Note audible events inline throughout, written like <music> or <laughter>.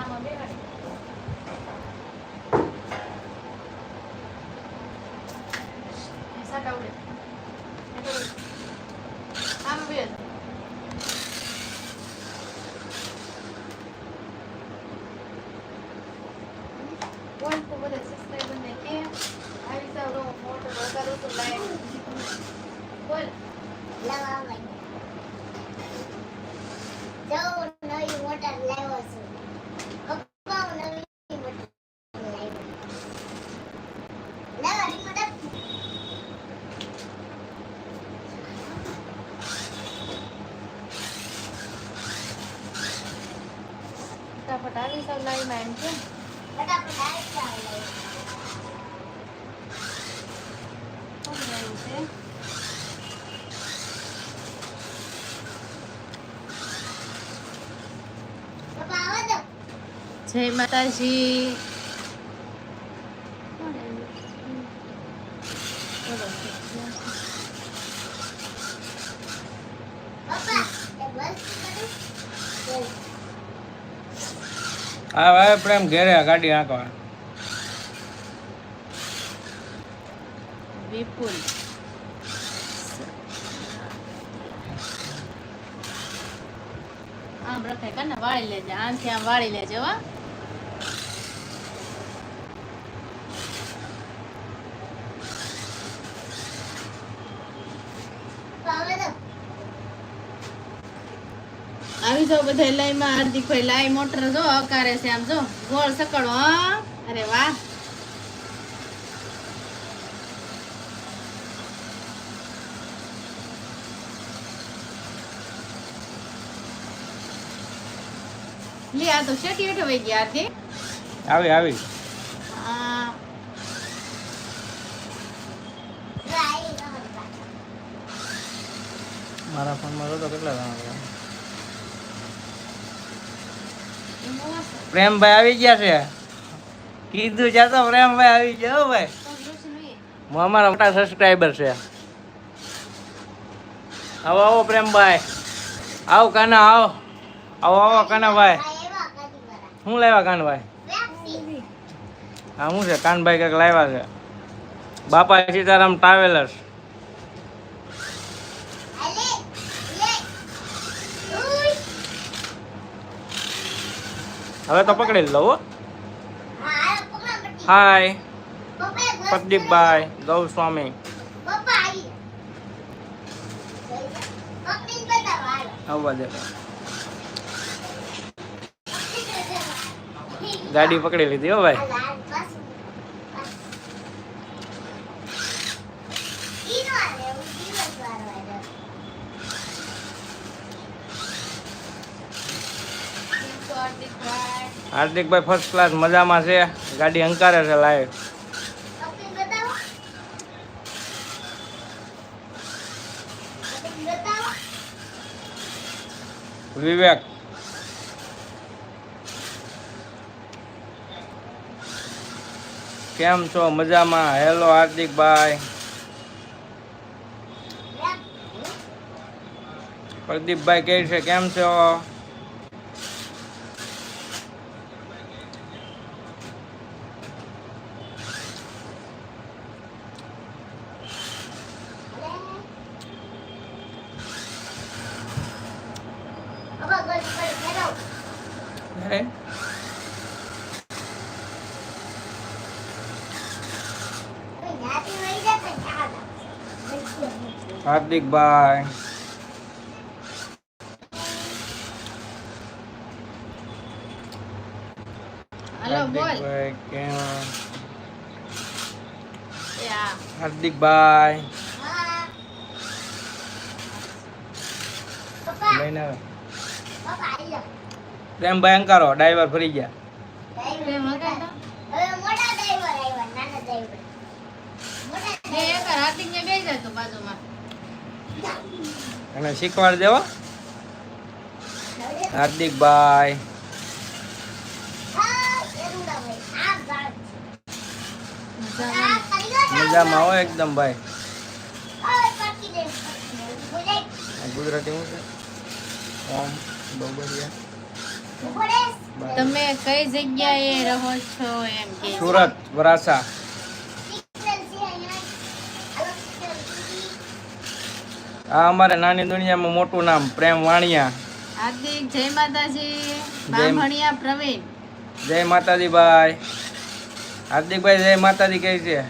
あの目が。આવ્યું છે. જય માતાજી. હા ભાઈ પ્રેમ ઘેરે ગાડી નાખવા વિપુલ. આમ રખાય કને વાળી લેજે આમથી આમ વાળી લેજે, હો. જાઓ બધા લાઈમાં હાર્દિકભાઈ લાઈ મોટર જો હકારે છે આમ જો. ગોળ સકડો હા. અરે વાહ. લે આ તો શેટી હેઠો વહી ગયા હાર્દિક. આવી આવી. મારા ફોનમાં તો કેટલા જણા છે એમાં વાંચો. પ્રેમભાઈ આવી ગયા છે. કીધું છે તો પ્રેમભાઈ આવી ગયો ભાઈ. હું અમારા મોટા સબસ્ક્રાઈબર છે. આવો આવો પ્રેમભાઈ. આવો કાના, આવો. આવો આવો કાનાભાઈ શું લાવ્યા કાનભાઈ? હા શું છે. કાનભાઈ કંઈક લાવ્યા છે. બાપા સીતારામ ટ્રાવેલર્સ હવે તો પકડી લઉં હાય પ્રદીપભાઈ ગૌસ્વામી. ગાડી પકડી લીધી હો ભાઈ કેમ છો હાર્દિકભાઈ? ફર્સ્ટ ક્લાસ મજામાં છે. ગાડી હંકારે છે લાઈવ. વિવેક. કેમ છો? મજામાં? હેલો હાર્દિકભાઈ. પ્રદીપભાઈ કે છે, કેમ છો હે? હાર્દિકભાઈ હાલો બોલ હાર્દિકભાઈ કેમ એ આ હાર્દિકભાઈ લઈને આવે. પ્રેમભાઈ અંકારો ડ્રાઈવર ફરી ગયા પ્રેમ હકાતા? એ એક હાર્દિકને બેસી જાય તો બાજુમાં અને શીખવાડી દેવા હાર્દિકભાઈ મજામાં. મજામાં હો એકદમ ભાઈ. ગુજરાતી હું છે? ઓમ બબરિયા તમે કઈ જગ્યાએ રહો છો એમ કે? સુરત વરાસા આ અમારે નાની દુનિયામાં મોટું નામ પ્રેમ વાણિયા. હાર્દિક જય માતાજી. બામણિયા પ્રવીણ. જય માતાજી ભાઈ હાર્દિકભાઈ જય માતાજી કહે છે.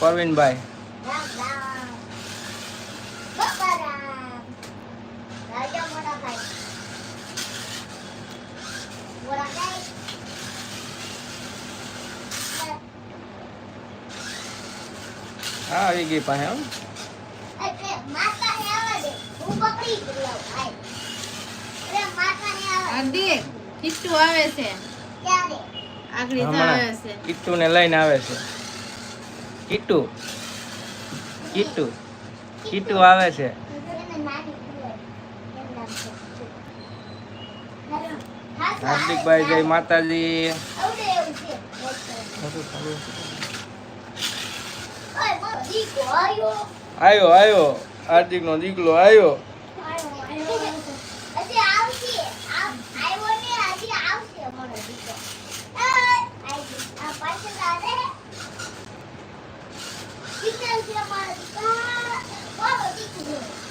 પરવીનભાઈ હા આવી ગઈ પાસે હાર્દિક કિટ્ટુ આવે છે. આગળ આવે છે. કિટ્ટુ ને લઈને આવે છે. કિટ્ટુ કિટ્ટુ કિટ્ટુ આવે છે. હાર્દિકભાઈ જય માતાજી. આવ્યો. આવ્યો હાર્દિક નો દીકલો આવ્યો. Tingnan siya mga... Wow, do?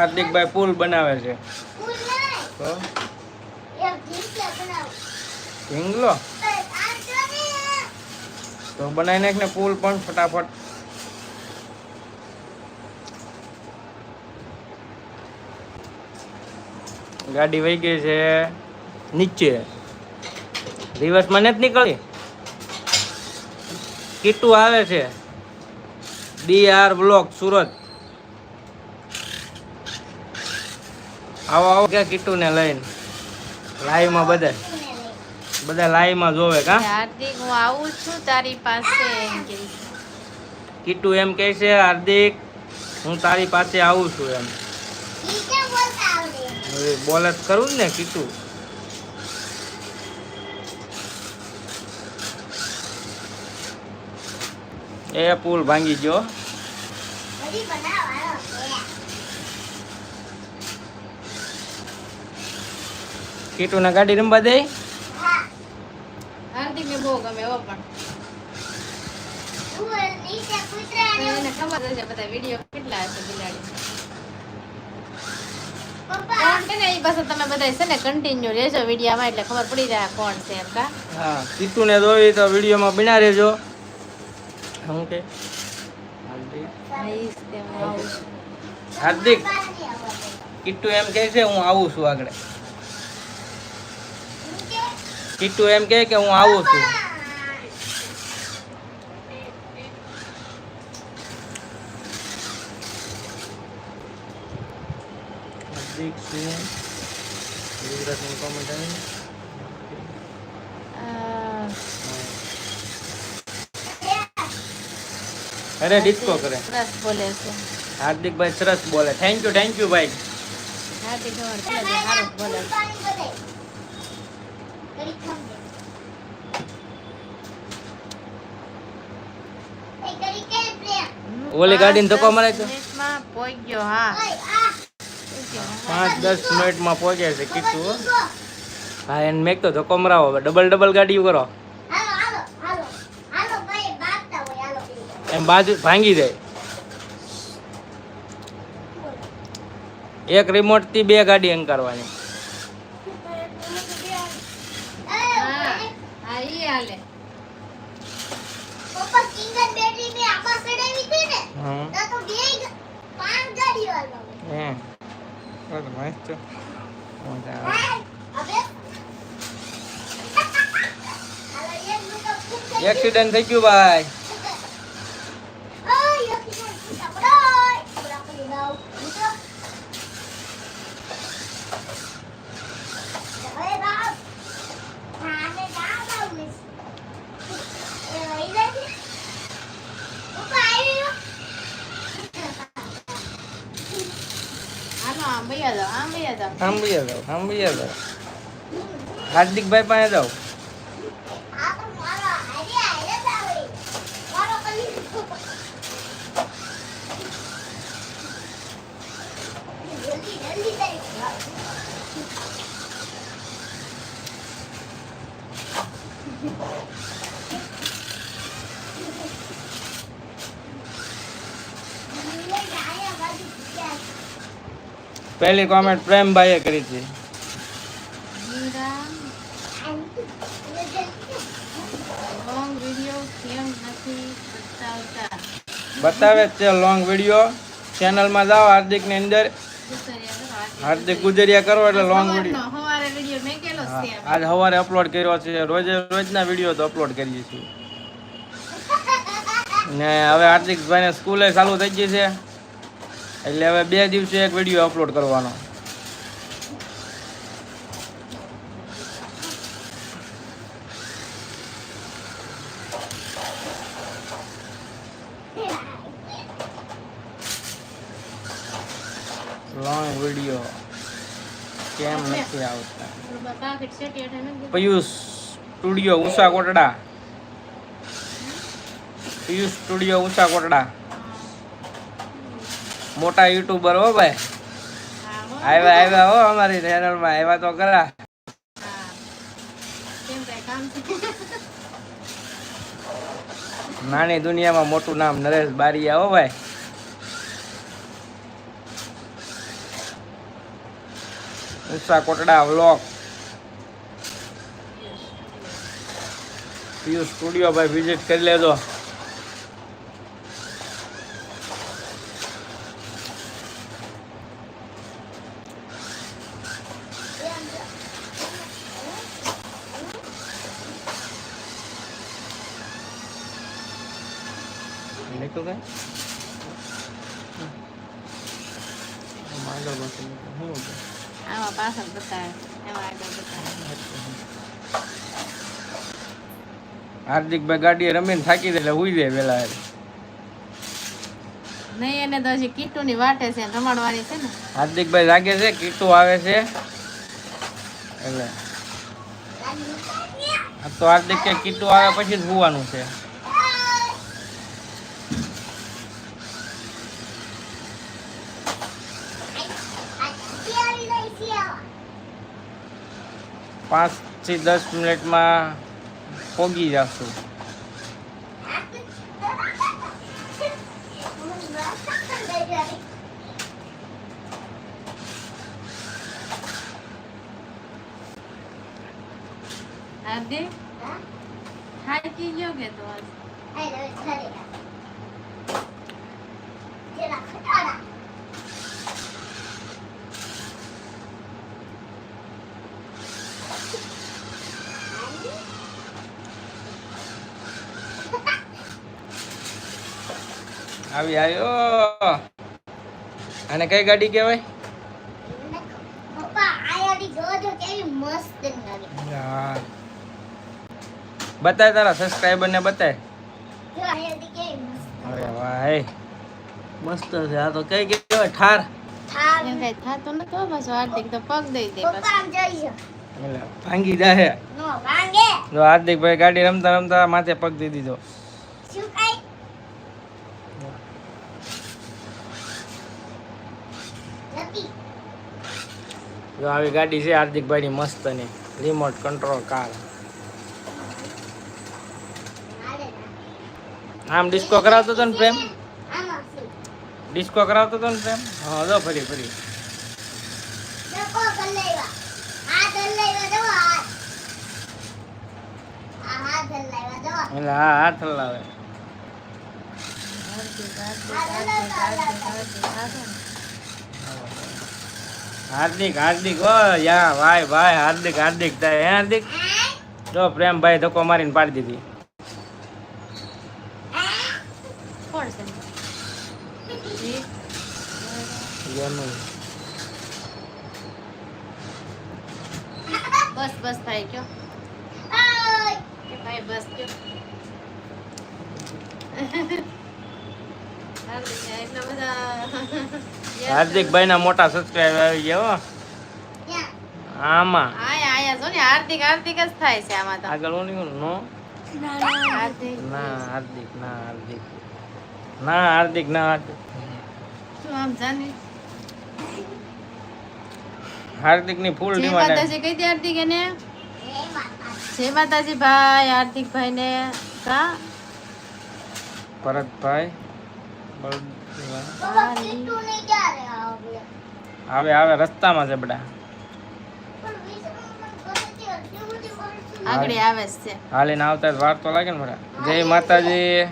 હાર્દિકભાઈ પુલ બનાવે છે. ઢીંગલો? તો બનાવી નાખ ને પુલ પણ ફટાફટ. ગાડી વહી ગઈ છે નીચે. રિવર્સ મને જ નીકળી કીટુ આવે છે. D R block Surat. આવો આવો. ક્યાં કીટુ ને લઈને. લાઈવમાં બધા? બધા લાઈવમાં જોવે કા? હાર્દિક હું આવું છું તારી પાસે એમ કે. છે. કીટુ એમ કહે છે હાર્દિક હું તારી પાસે આવું છું એમ. હવે બોલ જ કરું ને કીટુ. એ પુલ ભાંગી ગયો. કીટુ ને ગાડી રમવા દે. હાર્દિક ને બહુ ગમે હો પણ. એને ખબર હશે બધા વીડિયો કેટલા હશે બિલાડી. પાછું તમે બધા છે ને કન્ટિન્યુ રહેજો વિડીયોમાં એટલે ખબર પડી જાય કોણ છે એમ કા. હા કીટુ ને જોઈ તો વિડીયોમાં બિના રહેજો. શું કે? હાર્દિક. આવીશ આવું હાર્દિક. કીટુ એમ કહે છે હું આવું છું આગળ. કીટુ એમ કહે કે હું આવું છું. ગુજરાતની કોમેન્ટ આવી. અરે ડિસ્કો કરે. સરસ બોલે છે. હાર્દિકભાઈ સરસ બોલે. થેન્ક યુ થેન્ક યુ ભાઈ. હાર્દિક બોલે. ઓલી ગાડીને ધક્કો મારે તો પહોંચ્યો હા. પાંચ દસ મિનિટમાં પહોંચે છે કીધું. હા એને મેં તો ધક્કો મરાવો હવે. ડબલ ડબલ ગાડીઓ કરો. એમ બાજુ ભાંગી જાય. એક રિમોટથી બે ગાડી અંકારવાની હા હા ઈ હાલે પપ્પા કિંગર બેટરી મે આબા સડાવી હતી ને હમ તો તો બે ગ- પાંચ ગાડી વાળો હે બસ મસ્ત એક્સિડન્ટ થઈ ગયું ભાઈ ઓય એક મિનિટ ફૂટ આપડો આપડો દાવ મિત્રો હવે બાપ આને દાવ દાવ મિસ એ લઈ લે પપ્પા આવ્યો હાલો આમ ભૈયા જાઓ આમ ભૈયા જાઓ સાંભળીએ જાઓ સાંભળીએ જાઓ હાર્દિકભાઈ પાસે જાઓ આ તો મારો હારે હારે દાવે મારો કલી જલ્દી જલ્દી કરી પહેલી કોમેન્ટ પ્રેમભાઈએ કરી હતી બતાવતા? બતાવે જ છે લોંગ વીડિયો ચેનલમાં જાઓ હાર્દિકની અંદર. હાર્દિક ગુજરિયા કરો એટલે લોંગ વીડિયો છે. આજ સવારે અપલોડ કર્યો છે. રોજે રોજના વીડિયો તો અપલોડ કરીએ છીએ. ને હવે હાર્દિકભાઈને સ્કૂલે ચાલુ થઈ ગઈ છે. એટલે હવે બે દિવસે એક વીડિયો અપલોડ કરવાનો. લોંગ વીડિયો કેમ નથી આવતા. પિયુષ સ્ટુડિયો ઉષા કોટડા. પિયુષ સ્ટુડિયો ઉષા કોટડા. મોટા યુટ્યુબર હો ભાઈ. આવ્યા આવ્યા હો અમારી ચેનલમાં આવ્યા તો ખરા? નાની દુનિયામાં મોટું નામ નરેશ બારીયા હો ભાઈ. ઉષા કોટડા વ્લોગ પિયુષ સ્ટુડિયો ભાઈ વિઝિટ કરી લેજો નીકળ ગઈ માંડો બસ શું હતું? આમાં પાછળ બતાવે એમાં આગળ બતાવે હાર્દિકભાઈ ગાડીએ રમીને થાકી દે એટલે હુઈ જાય વેલા નહીં એને તો હજી કીટુની વાટે છે રમાડવાની છે ને. હાર્દિકભાઈ જાગે છે કીટુ આવે છે. એટલે. તો હાર્દિક કે કીટુ આવે પછી જ હોવાનું છે. પાંચથી દસ મિનિટમાં પોગી જશું. હાર્દિક થાકી ગયો કે તો? આજ? આવી આવ્યો અને કઈ ગાડી કહેવાય? બતાય તારા સબસ્ક્રાઈબર ને બતાય. જો આયાડી કેવી મસ્ત અરે ભાઈ મસ્ત છે આ તો કઈ કહેવાય? ઠાર હાર્દિક ભાંગી જાહે. નો ભાંગે. જો હાર્દિકભાઈ ગાડી રમતા રમતા માથે પગ દઈ દીધો શું કાઈ નથી જો આવી ગાડી છે હાર્દિકભાઈની મસ્તની. રિમોટ કંટ્રોલ કાર આમ ડિસ્કો કરાવતો હતો ને પ્રેમ? ડિસ્કો કરાવતો હતો ને પ્રેમ? હા, જો ફરી ફરી. એટલે હા હાથ હલાવે હાર્દિક હાર્દિક, ઓ, યા, ભાઈ ભાઈ, હાર્દિક હાર્દિક હે હાર્દિક? જો, પ્રેમભાઈ ધક્કો મારીને પાડી દીધી. બસ બસ થાય કયો? ભાઈ, બસ, કયો? હાર્દિકભાઈ ના મોટા સબસ્ક્રાઈબ આવી ગયા હો. આમાં. આયા આયા જો ને હાર્દિક હાર્દિક જ થાય છે આમાં તો. આગળ ઓની નો? હાર્દિક. ના હાર્દિક ના હાર્દિક. ના હાર્દિક ના હાર્દિક. શું આમ જાની? હાર્દિકની ફૂલ ડિમાન્ડ માતાજી કઈ દે હાર્દિક એને. એ જય માતાજી ભાઈ હાર્દિક ભાઈ ને કા? ભરતભાઈ આવે આવે રસ્તામાં છે બધા. હાલી આગળ આવે છે. હાલીને આવતા વાર તો લાગે ને બરા જય માતાજી.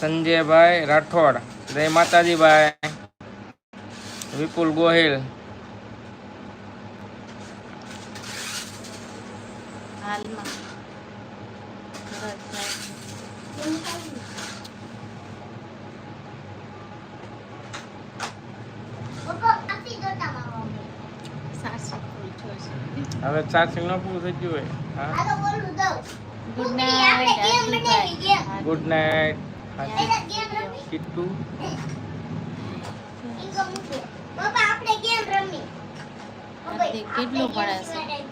સંજયભાઈ રાઠોડ. જય માતાજી ભાઈ વિપુલ ગોહિલ. હાલમાં ભરતભાઈ. પપ્પા આખી જોતા મામા સાસુ પૂછો છે. હવે ચાર્જિંગ ન પૂરું થઈ ગયું હોય? હા? હાલો બોલું દઉં good night good night Kittu?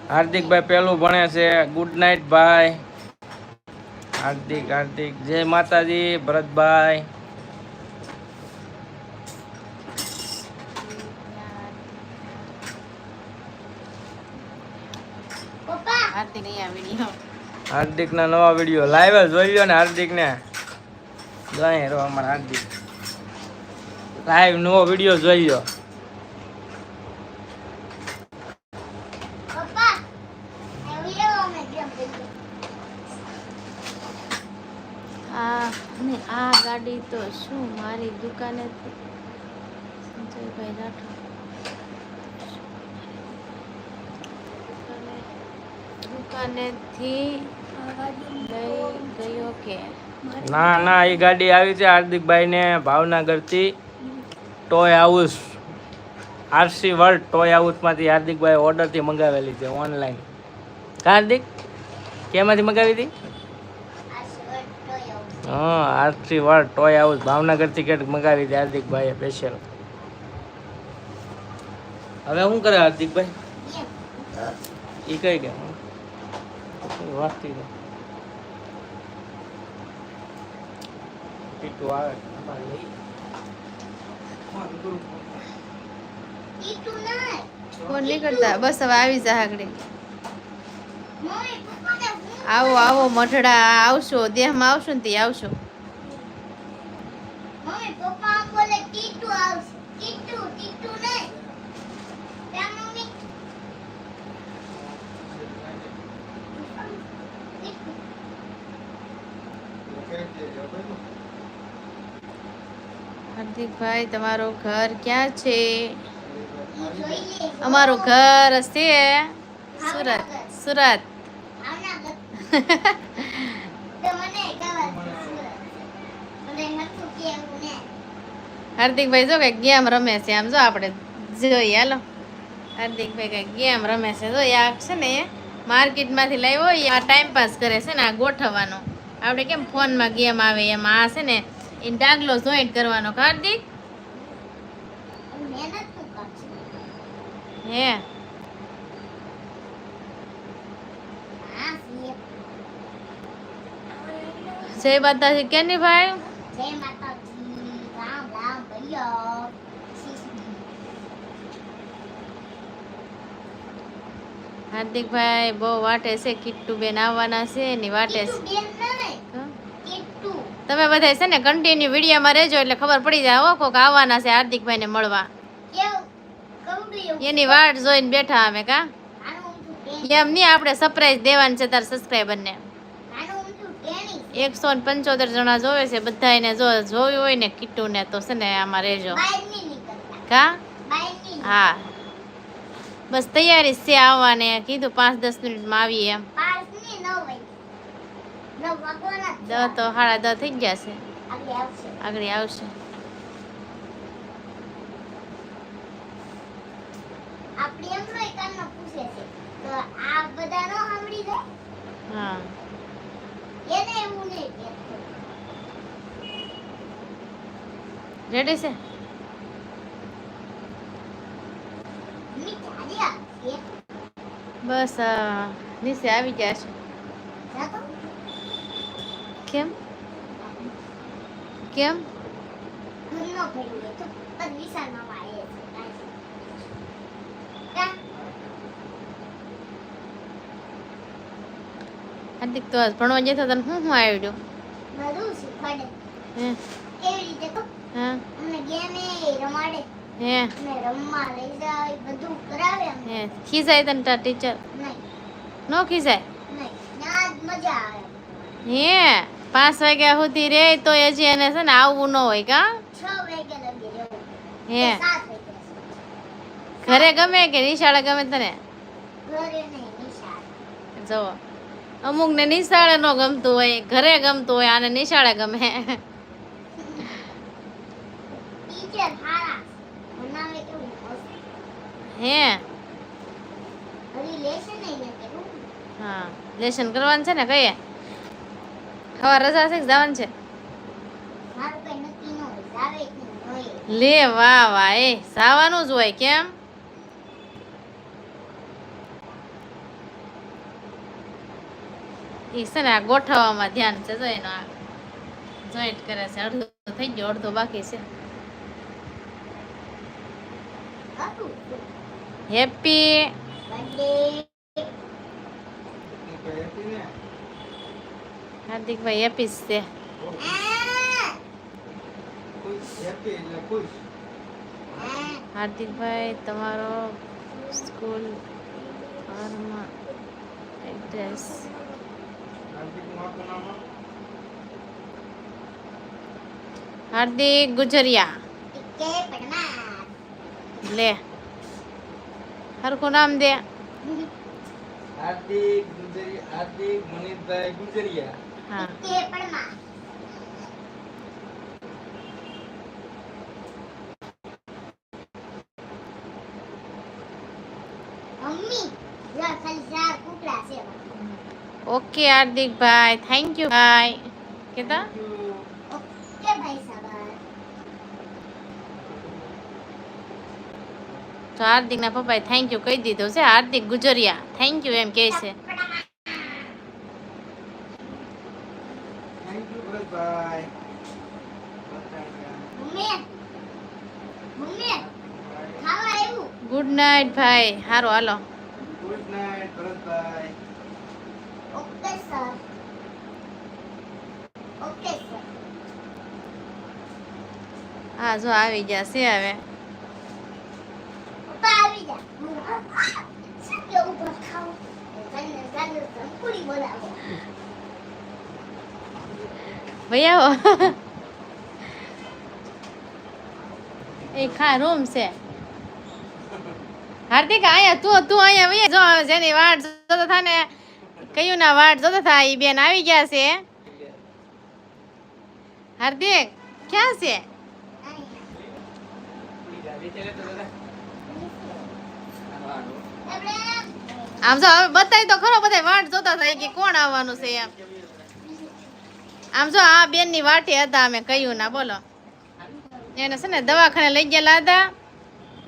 હાર્દિકભાઈ પેલું ભણે છે. ગુડ નાઇટ ભાઈ હાર્દિક હાર્દિક. જય માતાજી ભરતભાઈ. પપ્પા નહીં આ વીડિયો હાર્દિક ના નવા વીડિયો લાઈવ જોઈ લો ને હાર્દિક ને જોઈ રહ્યો અમારા હાર્દિક. લાઈવ નવો વીડિયો જોઈ આ આ ગાડી તો શું મારી દુકાને સંજયભાઈ રાઠોડ. દુકાનેથી લઈ ગયો કે? ના ના એ ગાડી આવી છે હાર્દિકભાઈ ને ભાવનગરથી toy house RC world toy હાઉસમાંથી હાર્દિકભાઈ ઓર્ડરથી મંગાવેલી છે ઓનલાઈન. હાર્દિક? કેમાંથી મંગાવી હતી? હા આરસી વર્લ્ડ ટોય હાઉસ ભાવનગરથી કેટ મંગાવી હતી હાર્દિકભાઈએ સ્પેશિયલ હવે શું કરે હાર્દિકભાઈ? એ કઈ ગયા વાંચતી રહે. આવે. અમારે લઈ. ઈટુ નહીં ફોન નહીં કરતા. બસ હવે આવી જા આગળ. આવો આવો મઠડા આવશો. દેહમાં આવશો ને તે આવશો. મમ્મી પપ્પા બોલે ટીટુ આવશે. ટીટુ ટીટુ નહીં ત્યાં મમ્મી ટીટુ. હાર્દિકભાઈ તમારું ઘર ક્યાં છે? અમારું ઘર છે સુરત સુરત. હાર્દિકભાઈ જો કઈ ગેમ રમે છે. આમ જો આપણે જોઈએ, હાલો. હાર્દિકભાઈ કઈ ગેમ રમે છે. જો, આ છે ને, માર્કેટમાંથી લાવ્યો આ ટાઈમ પાસ કરે છે ને, આ ગોઠવવાનો. આપણે કેમ ફોનમાં ગેમ આવે એમ? આ છે ને એ ડાગલો જોઈન્ટ કરવાનો કા હાર્દિક. મહેનતનું કરશે હે. જય માતાજી કેની ભાઈ? જય માતાજી રામ રામ હાર્દિકભાઈ, બહુ વાટે છે, કિટ્ટુબેન આવવાના છે, એની વાટે છે ટીટુ બેન નહીં હા? ટીટુ તમે બધા છે ને કન્ટિન્યુ વિડીયોમાં રહેજો એટલે ખબર પડી જાય હો કોક આવવાના છે હાર્દિકભાઈને મળવા. એની વાટ જોઈને બેઠા અમે કા? એમ નહીં આપણે સરપ્રાઈઝ દેવાનું છે તાર સબસ્ક્રાઈબરને ને. એકસો ને પંચોતેર જણા જોવે છે બધા એને જો જોયું હોય ને કિટ્ટુને તો છે ને આમાં રહેજો. કા? હા. બસ તૈયારી છે આવવાને કીધું પાંચ દસ મિનિટમાં આવીએ એમ. પાસ નહીં ન હોય ન ભગવાન જ દ તો સાડા દ થઈ ગયા છે. આગળ આવશે. રેડી છે. બસ નીચે આવી ગયા છે. કેમ? કેમ? હાર્દિક તો આજ ભણવા જતો તને શું શું આવડ્યું બધું શીખવાડે હે? કેવી રીતે તો હા? અમને ગેમે રમાડે હે? અમને રમવા લઈ જાય બધું કરાવે અમને હે? ખીજાય તને ટીચર નહીં. નો ખીજાય? નહીં. મજા આવે. હે? પાંચ વાગ્યા સુધી રે તો હજી એને છે ને આવવું ન હોય કા? હે. ઘરે ગમે કે નિશાળે ગમે તને? જો અમુક ને નિશાળે નો ગમતું હોય ઘરે ગમતું હોય આને નિશાળે ગમે. હે. હા? લેશન કરવાનું છે ને કહીએ ખબર રજા છે જવાનું છે? મારું કઈ નક્કી ન હોય જાવે જ લે વાહ વાહ એ જવાનું જ હોય કેમ? એ છે ને આ ગોઠવવામાં ધ્યાન છે જો એનો આ જોઈન્ટ કરે છે અડધો થઈ ગયો અડધો બાકી છે. હેપી બર્થડે હાર્દિકભાઈ હેપી જ છે હાર્દિકભાઈ તમારો સ્કૂલ ઘરમાં એડ્રેસ હાર્દિક ગુજરિયા ટીકે પડમાં લે હરખું નામ દે હાર્દિક ગુજરી હાર્દિક મનીષભાઈ ગુજરિયા હા ટીકે પડમાં મમ્મી જો ખાલી ચાર કુકડા છે ઓકે હાર્દિકભાઈ થેન્ક યુ ભાઈ કેતા તો હાર્દિક ના પપ્પાએ થેન્ક યુ કહી દીધું છે. હાર્દિક ગુજરિયા. થેન્ક યુ એમ કહે છે. થેન્ક યુ ભરતભાઈ મમ્મી મમ્મી ખાવા આવ્યું ગુડ નાઇટ ભાઈ હારો હાલો. ગુડ નાઇટ ભરતભાઈ ઓકે સર ઓકે સર હા જો આવી ગયા છે હવે પપ્પા આવી જા શું કેવું પર ખાવ તને તને સંપૂરી બોલાવો. ભાઈ એ ખા રૂમ છે. હાર્દિક અહીંયા તું તું અહીંયા જો જેની વાટ જોતો થા ને કયું ના વાટ જોતા થાય એ બેન આવી ગયા છે. હાર્દિક, ક્યાં છે? આમ જો, હવે બતાવી તો ખરો બધા વાટ જોતા થાય કે કોણ આવવાનું છે એમ. આમ જો, આ બેનની વાટે હતા, અમે કહ્યું ના, બોલો. એને છે ને દવાખાને લઈ ગયેલા હતા.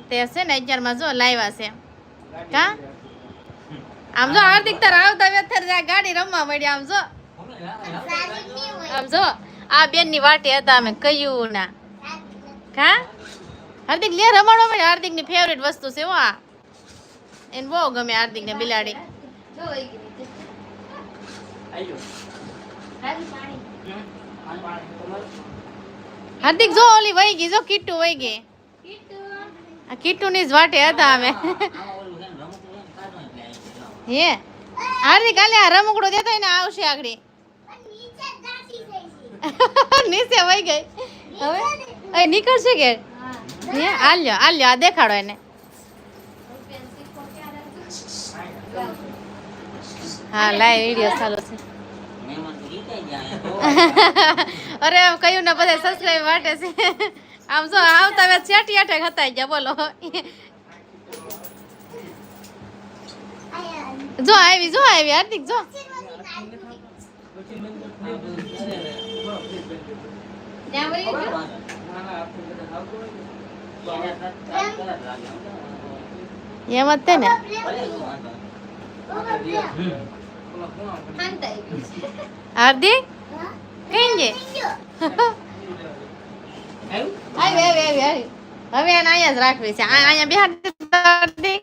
તે છે ને, અત્યારમાં જો લાવ્યા છે. કા? આમ જો હાર્દિક તાર આવતા વેથર ગાડી રમવા મળી આમ જો. આમ જો, આ બેનની વાટે હતા, અમે કહ્યું ના. કા હાર્દિક, લે રમાડો મળે હાર્દિકની ફેવરેટ વસ્તુ છે આ. એને બહુ ગમે હાર્દિક ને બિલાડી. હાર્દિક, જો ઓલી વહી ગઈ, જો કિટ્ટુ વહી ગઈ. આ કિટ્ટુ ની જ વાટે હતા અમે. હે? હાર્દિક કાલે આ રમકડો દેતો ને આવશે આગળ. <laughs> નીચે વહી ગઈ. હવે? એ નીકળશે કે? હે? આલ્યો આલ્યો આ દેખાડો એને. હા લાઈવ વિડિયો ચાલુ <laughs> અરે કયું ને, બધા સબસ્ક્રાઈબ માટે છે. <laughs> આમ જો, આવતા ચેટી આઠે હતા ગયા, બોલો. જો આવી જો આવી હાર્દિક જો. એમ જ તે ને. હાર્દિક કઈ આવી આવી આવી આવી. હવે એને અહીંયા જ રાખવી છે. અહીંયા બિહાર હાર્દિક.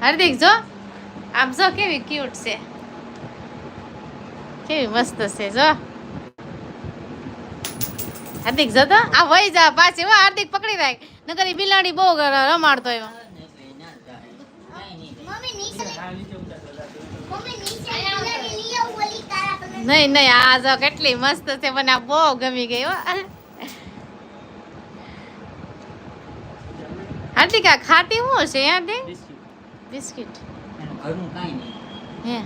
હાર્દિક જો. આપ જો કેવી ક્યુટ છે. કેવી મસ્ત છે જો. હાર્દિક જો તો. આ વહી જા પાછી. હો હાર્દિક પકડી રાખ. નકર ઈ બિલાડી બહુ રમાડતો કલર નહીં નહીં આ જો કેટલી મસ્ત છે. મને આ બહુ ગમી ગઈ હો. હાર્દિક ખાટી ખાતી શું છે હાર્દિક બિસ્કિટ. હે.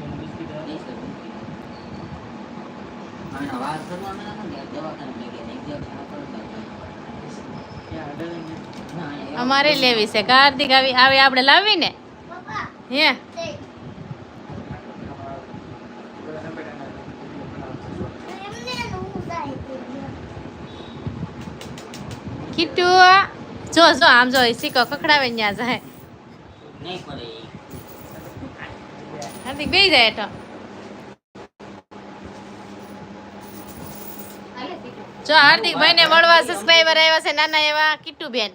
અમારે લેવી છે કાર્તિક આવી આવી આપણે લાવી ને? પપ્પા. હે. તે જો જો આમ જો સિક્કો કખડાવે ને ત્યાં જાય. હાર્દિક બેહી જાય તો જો હાર્દિક ભાઈ ને મળવા સબસ્ક્રાઇબર આવ્યા છે નાના એવા કિટ્ટુ બેન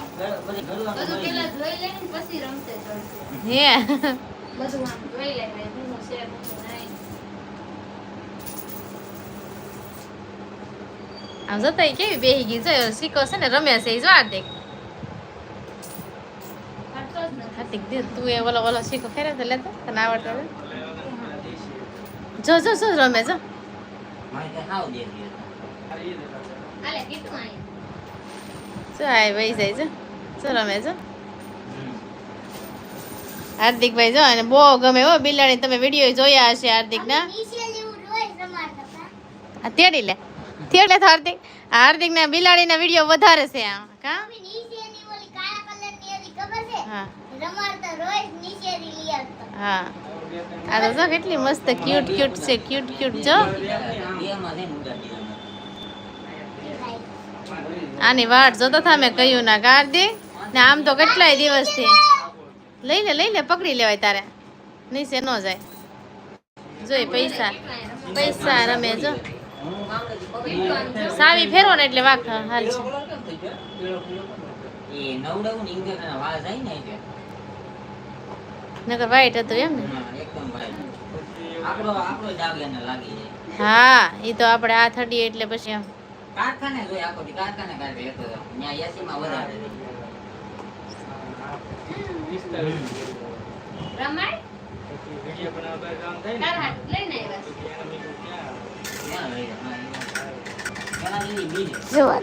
બધું જોઈ લે પછી રમશે હે. બધું આમ જોઈ લે ભાઈ હું છે હું નહીં આમ જતા કેવી બેહી ગઈ જો સિક્કો છે ને રમે છે એ જો હાર્દિક કરતો હાર્દિક દે તું એ ઓલો ઓલો શીખો ફેરે તો લેતો તને આવડતો જો જો જો રમે જો કીધું આય ભાઈ જાય છે જો રમે જો હાર્દિકભાઈ જો અને બહુ ગમે હો બિલાડી તમે વીડિયો જોયા હશે હતા આ તેડી લે તેડે તો હાર્દિક ને હાર્દિકના બિલાડીના વીડિયો વધારે છે આમ કા? હતી હા. આ તો જો કેટલી મસ્ત ક્યુટ ક્યુટ છે ક્યુટ ક્યુટ જો. આની વાટ જોતો થા મેં કહ્યું ના કા ને આમ તો કેટલાય દિવસથી લઈ લે લઈ લે પકડી લેવાય તારે. નીચે ન જાય. જોઈ પૈસા પૈસા રમે જો. સાવી ફેરવો ને એટલે વાઘ હાલ છે નકર વાઈટ હતું એમ ને આપણો આપણો દાગ લાગી જાય હા એ તો આપણે આ થડી એટલે પછી એમ કારખાને જોઈ આખો દી કારખાને કાઢે હતો. એસી માં વધારે છે. રમાય તાર હાથ લઈને આવ્યા છે ક્યાં લઈ જાય? હા, એ વાત. પેલા જોવા